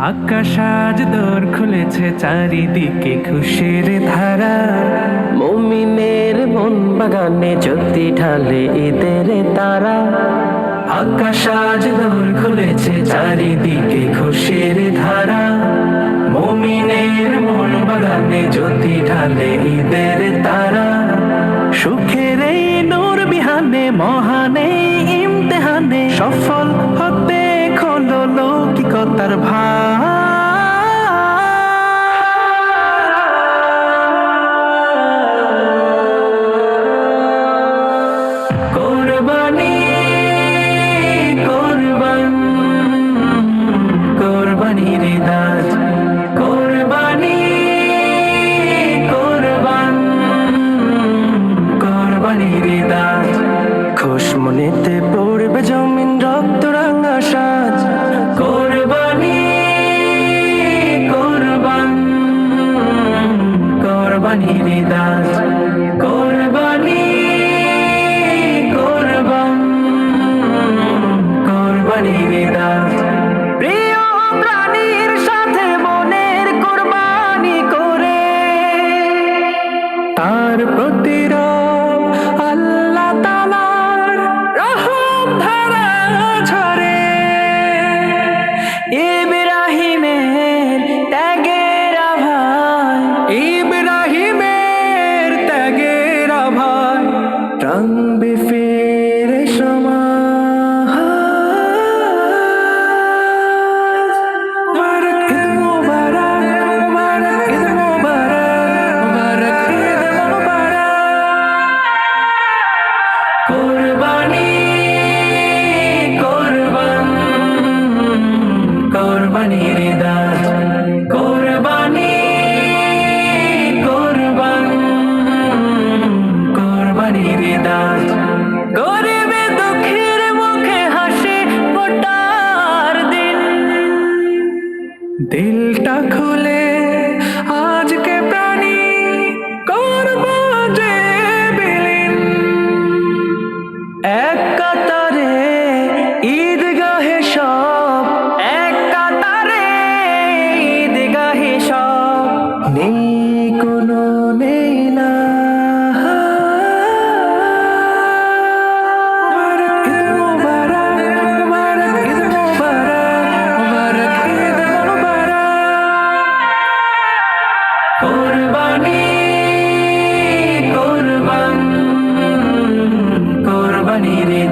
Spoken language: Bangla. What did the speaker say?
আকাশ আজ দোর খুলেছে চারিদিকে খুশির ধারা। মুমিনের মন বাগানে জ্যোতি ঢালে ঈদের তারা। আকাশ আজ দোর খুলেছে চারিদিকে খুশির ধারা। মুমিনের মন বাগানে জ্যোতি ঢালে ঈদের তারা। সুখের এই নূর বিহানে মহানে ইমতেহানে সফল হতে খোলো লৌকিকতার ভার। কোরবানি দাস কোরবানি কোরবান কোরবানি রে দাস। খুশ মনেতে পড়বে জমিন রক্ত রাঙা সাজ। কোরবানি কোরবান কোরবানি রে দাস। তার কোরবানি রে দাস কোরবানি কোরবান কোরবানির দুঃখের মুখে হাসে দিন। দিলটা খুলে আজকে নেই না মুবারক ঈদ